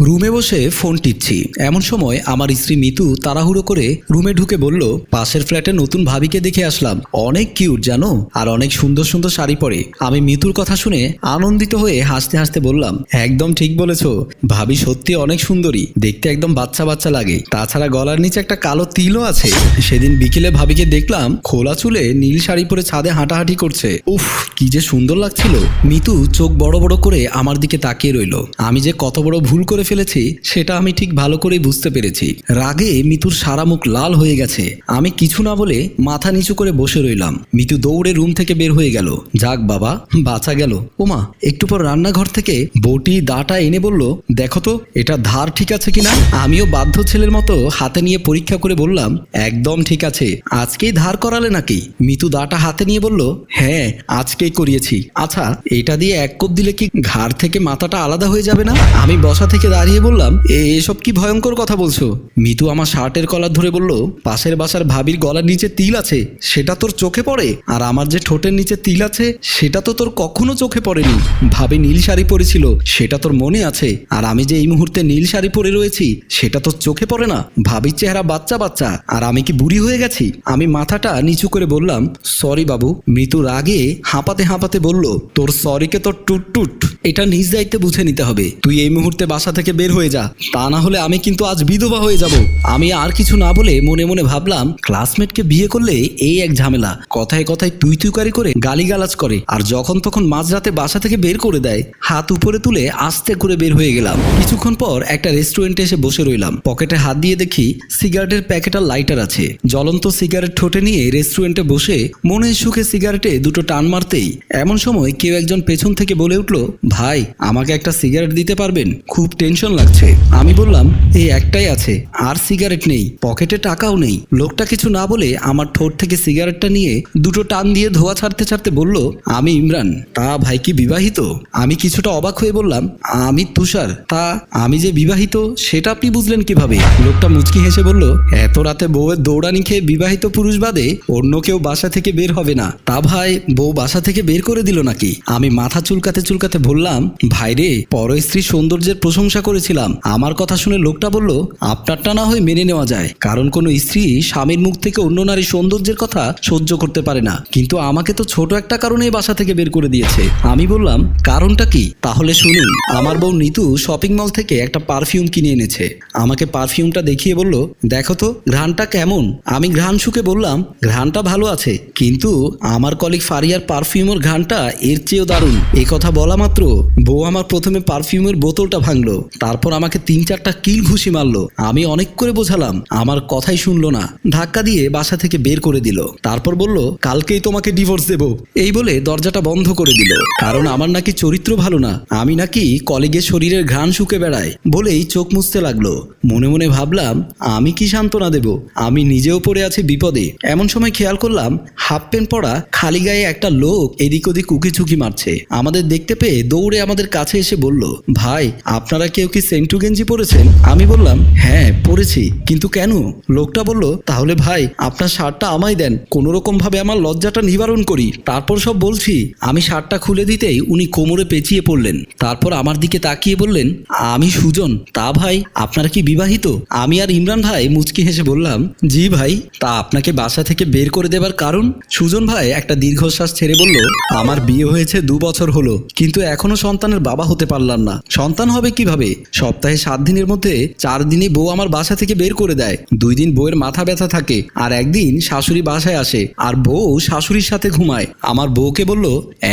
রুমে বসে ফোন টিপছি। এমন সময় আমার স্ত্রী মিতু তাড়াহুড়ো করে রুমে ঢুকে বলল, পাশের ফ্ল্যাটে নতুন ভাবিকে দেখে আসলাম। অনেক কিউট, জানো? আর অনেক সুন্দর সুন্দর শাড়ি পরে। আমি মিতুর কথা শুনে আনন্দিত হয়ে হাসতে হাসতে বললাম, একদম ঠিক বলেছ। ভাবি সত্যি অনেক সুন্দরী। দেখতে একদম বাচ্চা বাচ্চা লাগে। তাছাড়া গলার নিচে একটা কালো তিলও আছে। সেদিন বিকেলে ভাবিকে দেখলাম খোলা চুলে নীল শাড়ি পরে ছাদে হাঁটাহাঁটি করছে। উফ, কি যে সুন্দর লাগছিল। মিতু চোখ বড় বড় করে আমার দিকে তাকিয়ে রইল। আমি যে কত বড় ভুল করে ফেলেছি, সেটা আমি ঠিক ভালো করেই বুঝতে পেরেছি। রাগে মিতুর সারা মুখ লাল হয়ে গেছে। আমি কিছু না বলে মাথা নিচু করে বসে রইলাম। মিতু দৌড়ে রুম থেকে বের হয়ে গেল। যাক বাবা, বাঁচা গেল। ওমা, একটু পর রান্নাঘর থেকে বটি দাটা এনে বলল, দেখো তো, এটা ধার ঠিক আছে কিনা? আমিও বাধ্য ছেলের মতো হাতে নিয়ে পরীক্ষা করে বললাম, একদম ঠিক আছে। আজকেই ধার করালে নাকি? মিতু দাটা হাতে নিয়ে বলল হ্যাঁ আজকেই করিয়েছি। আচ্ছা এটা দিয়ে এক কোপ দিলে কি ঘাড় থেকে মাথাটা আলাদা হয়ে যাবে না? আমি বসা থেকে দাঁড়িয়ে বললাম এসব কি ভয়ঙ্কর কথা বলছো? মিতু আমার শার্টের কলার ধরে বলল, পাশের বাসার ভাবির গলার নিচে তিল আছে, সেটা তোর চোখে পড়ে? আর আমার যে ঠোঁটের নিচে তিল আছে, সেটা তো তোর কখনো চোখে পড়েনি। ভাবি নীল শাড়ি পরেছিল, সেটা তোর মনে আছে। আর আমি যে এই মুহূর্তে নীল শাড়ি পরে রয়েছি, সেটা তোর চোখে পড়ে না। ভাবির চেহারা বাচ্চা বাচ্চা, আর আমি কি বুড়ি হয়ে গেছি? আমি মাথাটা নিচু করে বললাম, সরি বাবু। মৃত্যু রাগে হাঁপাতে হাঁপাতে বলল, তোর সরিকে তোর টুট টুট এটা নিজ দায়িত্বে বুঝে নিতে হবে। তুই এই মুহূর্তে বাসা থেকে বের হয়ে যা। তা না হলে আমি কিন্তু আজ বিধবা হয়ে যাব। আমি আর কিছু না বলে মনে মনে ভাবলাম ক্লাসমেটকে বিয়ে করলে এই এক ঝামেলা। কথায় কথায় তুই তুইকারি করে গালিগালাজ করে। আর যখন তখন মাঝরাতে বাসা থেকে বের করে দেয়, হাত উপরে তুলে আস্তে করে বের হয়ে গেলাম। কিছুক্ষণ পর একটা রেস্টুরেন্টে এসে বসে রইলাম। পকেটে হাত দিয়ে দেখি সিগারেটের প্যাকেট আর লাইটার আছে। জ্বলন্ত সিগারেট ঠোঁটে নিয়ে রেস্টুরেন্টে বসে মনে সুখে সিগারেটে দুটো টান মারতেই এমন সময় কেউ একজন পেছন থেকে বলে উঠল, ভাই, আমাকে একটা সিগারেট দিতে পারবেন? খুব টেনশন লাগছে। আমি বললাম এই একটাই আছে, আর সিগারেট নেই, পকেটে টাকাও নেই। লোকটা কিছু না বলে আমার ঠোঁট থেকে সিগারেটটা নিয়ে দুটো টান দিয়ে ধোয়া ছাড়তে ছাড়তে বলল, আমি ইমরান, তা ভাই কি বিবাহিত? আমি কিছুটা অবাক হয়ে বললাম, আমি তুষার, তা আমি যে বিবাহিত, সেটা আপনি বুঝলেন কীভাবে? লোকটা মুচকি হেসে বলল, এত রাতে বউয়ের দৌড়ানি খেয়ে বিবাহিত পুরুষ বাদে অন্য কেউ বাসা থেকে বের হবে না। তা ভাই, বউ বাসা থেকে বের করে দিল নাকি? আমি মাথা চুলকাতে চুলকাতে বললাম ভাইরে পর স্ত্রীর সৌন্দর্যের প্রশংসা করেছিলাম। আমার কথা শুনে লোকটা বলল, আপনারটা না হয় মেনে নেওয়া যায়, কারণ কোনো স্ত্রী স্বামীর মুখ থেকে অন্য নারী সৌন্দর্যের কথা সহ্য করতে পারে না। কিন্তু আমাকে তো ছোট একটা কারণে বাসা থেকে বের করে দিয়েছে। আমি বললাম, কারণটা কি? তাহলে শুনুন, আমার বউ নিতু শপিং মল থেকে একটা পারফিউম কিনে এনেছে। আমাকে পারফিউমটা দেখিয়ে বলল, দেখো তো, ঘ্রাণটা কেমন? আমি ঘ্রাণ শুকে বললাম, ঘ্রাণটা ভালো আছে, কিন্তু আমার কলিগ ফারিয়ার পারফিউমের ঘ্রাণটা এর চেয়েও দারুণ। এই কথা বলা মাত্র বউ আমার প্রথমে পারফিউমের বোতলটা ভাঙলো। তারপর আমাকে তিন চারটা কিল ঘুষি মারলো। আমি অনেক করে বোঝালাম, আমার কথাই শুনলো না। ধাক্কা দিয়ে বাসা থেকে বের করে দিল। তারপর বলল, কালকেই তোমাকে ডিভোর্স দেব। এই বলে দরজাটা বন্ধ করে দিল। কারণ আমার নাকি চরিত্র ভালো না। আমি নাকি কলিগের শরীরের ঘ্রাণ শুকে বেড়াই বলেই চোখ মুছতে লাগল। মনে মনে ভাবলাম, আমি কি সান্ত্বনা দেব? আমি নিজেও পড়ে আছি বিপদে। এমন সময় খেয়াল করলাম, হাফ প্যান্ট পরা খালি গায়ে একটা লোক এদিক ওদিক উকি ঝুঁকি মারছে। আমাদের দেখতে পেয়ে দৌড়ে আমাদের কাছে এসে বলল, ভাই, আপনারা কেউ কি সেন্টু গেঞ্জি পরেছেন? আমি বললাম হ্যাঁ পরেছি। কিন্তু কেন? লোকটা বলল, তাহলে ভাই, আপনার শার্টটা আমায় দেন। কোনো রকম ভাবে আমার লজ্জাটা নিবারণ করি। তারপর সব বলছি, আমি শার্টটা খুলে দিতেই উনি কোমরে পেঁচিয়ে পড়লেন। তারপর আমার দিকে তাকিয়ে বললেন, আমি সুজন। তা ভাই, আপনারা কি বিবাহিত? আমি আর ইমরান ভাই মুচকি হেসে বললাম, জি ভাই, তা আপনাকে বাসা থেকে বের করে দেবার কারণ? সুজন ভাই একটা দীর্ঘশ্বাস ছেড়ে বলল, আমার বিয়ে হয়েছে দু বছর হলো, কিন্তু এখনও সন্তানের বাবা হতে পারলাম না। সন্তান হবে কীভাবে? সপ্তাহে সাত দিনের মধ্যে চার দিনই বউ আমার বাসা থেকে বের করে দেয়। দুই দিন বউয়ের মাথা ব্যথা থাকে আর একদিন শাশুড়ি বাসায় আসে আর বউ শাশুড়ির সাথে ঘুমায়। আমার বউকে বলল,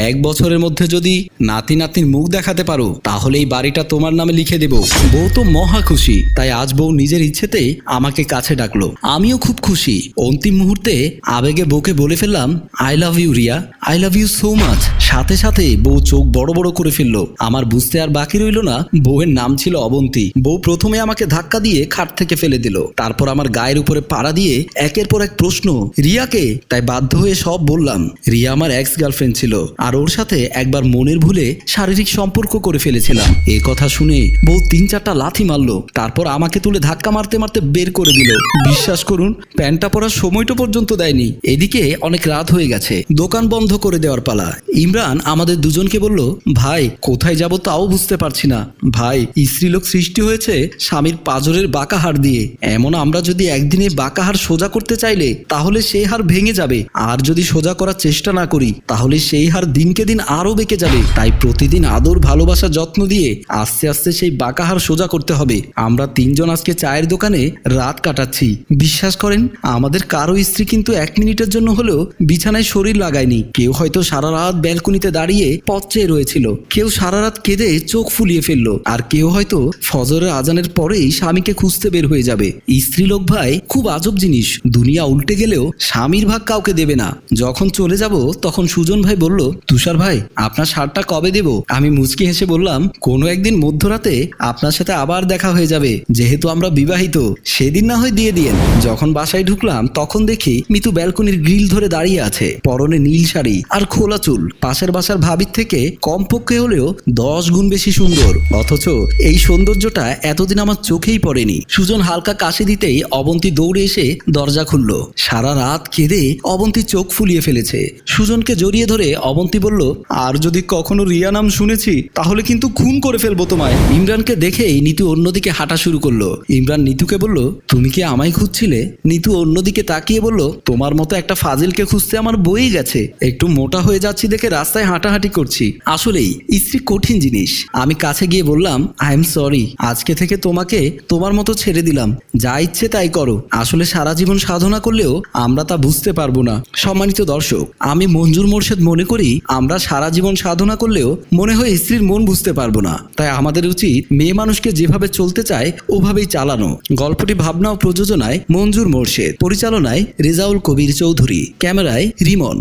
এক বছরের মধ্যে যদি নাতি নাতনির মুখ দেখাতে পারো, তাহলে এই বাড়িটা তোমার নামে লিখে দেব। বউ তো মহা খুশি, তাই আজ বউ নিজের ইচ্ছেতেই আমাকে কাছে ডাকলো। আমিও খুব খুশি। অন্তিম মুহূর্তে আবেগে বউকে বলে ফেললাম, I love you Riya, I love you so much. সাথে সাথে বউ চোখ বড় বড় করে ফেলল। আমার বুঝতে আর বাকি রইল না, বউয়ের নাম ছিল অবন্তী। বউ প্রথমে আমাকে ধাক্কা দিয়ে খাট থেকে ফেলে দিল। তারপর আমার গায়ের উপরে পাড়া দিয়ে একের পর এক প্রশ্ন, রিয়াকে? তাই বাধ্য হয়ে সব বললাম। রিয়া আমার এক্স গার্লফ্রেন্ড ছিল, আর ওর সাথে একবার মনের ভুলে শারীরিক সম্পর্ক করে ফেলেছিলাম। এ কথা শুনে বউ তিন চারটা লাথি মারলো, তারপর আমাকে তুলে ধাক্কা মারতে মারতে বের করে দিল। বিশ্বাস করুন, প্যান্টটা পরার সময়টা পর্যন্ত দেয়নি। এদিকে অনেক রাত হয়ে গেছে, দোকান বন্ধ করে দেওয়ার পালা। ইমরান আমাদের দুজনকে বলল, ভাই, কোথায় যাব তাও বুঝতে পারছি না। ভাই স্ত্রীলোক সৃষ্টি হয়েছে স্বামীর পাজরের বাঁকা হাড় দিয়ে। এমন আমরা যদি একদিনে বাঁকা হাড় সোজা করতে চাইলে, তাহলে সেই হাড় ভেঙে যাবে। আর যদি সোজা করার চেষ্টা না করি, তাহলে সেই হাড় দিনকে দিন আরও বেঁকে যাবে। তাই প্রতিদিন আদর, ভালোবাসা, যত্ন দিয়ে আস্তে আস্তে সেই বাঁকা হাড় সোজা করতে হবে। আমরা তিনজন আজকে চায়ের দোকানে রাত কাটাচ্ছি। বিশ্বাস করেন, আমাদের কারও স্ত্রী কিন্তু এক মিনিটের জন্য হলেও বিছানায় শরীর লাগায়নি। কেউ হয়তো সারা রাত ব্যালকনিতে দাঁড়িয়ে পথ চেয়ে রয়েছিল। কেউ সারা রাত কেঁদে চোখ ফুলিয়ে ফেলল। আর কেউ হয়তো ফজরের আজানের পরেই স্বামীকে খুঁজতে বের হয়ে যাবে। স্ত্রীলোক ভাই খুব আজব জিনিস। দুনিয়া উল্টে গেলেও স্বামীর ভাগ কাউকে দেবে না। যখন চলে যাব, তখন সুজন ভাই বলল, তুষার ভাই, আপনার শার্টটা কবে দেব? আমি মুচকি হেসে বললাম, কোনো একদিন মধ্যরাতে আপনার সাথে আবার দেখা হয়ে যাবে। যেহেতু আমরা বিবাহিত, সেদিন না হয় দিয়ে দিয়েন। যখন বাসায় ঢুকলাম, তখন দেখি মিতু ব্যালকনির গ্রিল ধরে দাঁড়িয়ে আছে, পরনে নীল শাড়ি আর খোলা চুল। পাশের বাসার ভাবির থেকে কমপক্ষে হলেও দশ গুণ বেশি সুন্দর। অথচ এই সৌন্দর্যটা এতদিন আমার চোখেই পড়েনি। সুজন হালকা কাশি দিতেই অবন্তী দৌড়ে এসে দরজা খুলল। সারা রাত কেঁদে অবন্তী চোখ ফুলিয়ে ফেলেছে। সুজনকে জড়িয়ে ধরে অবন্তী বলল, আর যদি কখনো রিয়া নাম শুনেছি, তাহলে কিন্তু খুন করে ফেলব তোমায়। ইমরানকে দেখেই নিতু অন্যদিকে হাঁটা শুরু করল। ইমরান নিতুকে বলল, তুমি কি আমায় খুঁজছিলে? নিতু অন্যদিকে তাকিয়ে বলল, তোমার মতো একটা ফাজিলকে খুঁজতে আমার বই গেছে। একটু মোটা হয়ে যাচ্ছি দেখে রাস্তায় হাঁটাহাঁটি করছি। আসলেই, স্ত্রী কঠিন জিনিস। আমি কাছে গিয়ে বললাম আই এম সরি আজকে থেকে তোমাকে তোমার মতো ছেড়ে দিলাম। যা ইচ্ছে তাই করো। আসলে সারা জীবন সাধনা করলেও আমরা তা বুঝতে পারব না। সম্মানিত দর্শক, আমি মঞ্জুর মোর্শেদ মনে করি আমরা সারা জীবন সাধনা করলেও মনে হয় স্ত্রীর মন বুঝতে পারব না। তাই আমাদের উচিত মেয়ে মানুষকে যেভাবে চলতে চায়, ওভাবেই চালানো। গল্পটি ভাবনা ও প্রযোজনায় মঞ্জুর মোর্শেদ, পরিচালনায় রেজাউল কবির চৌধুরী, ক্যামেরায় রিমন।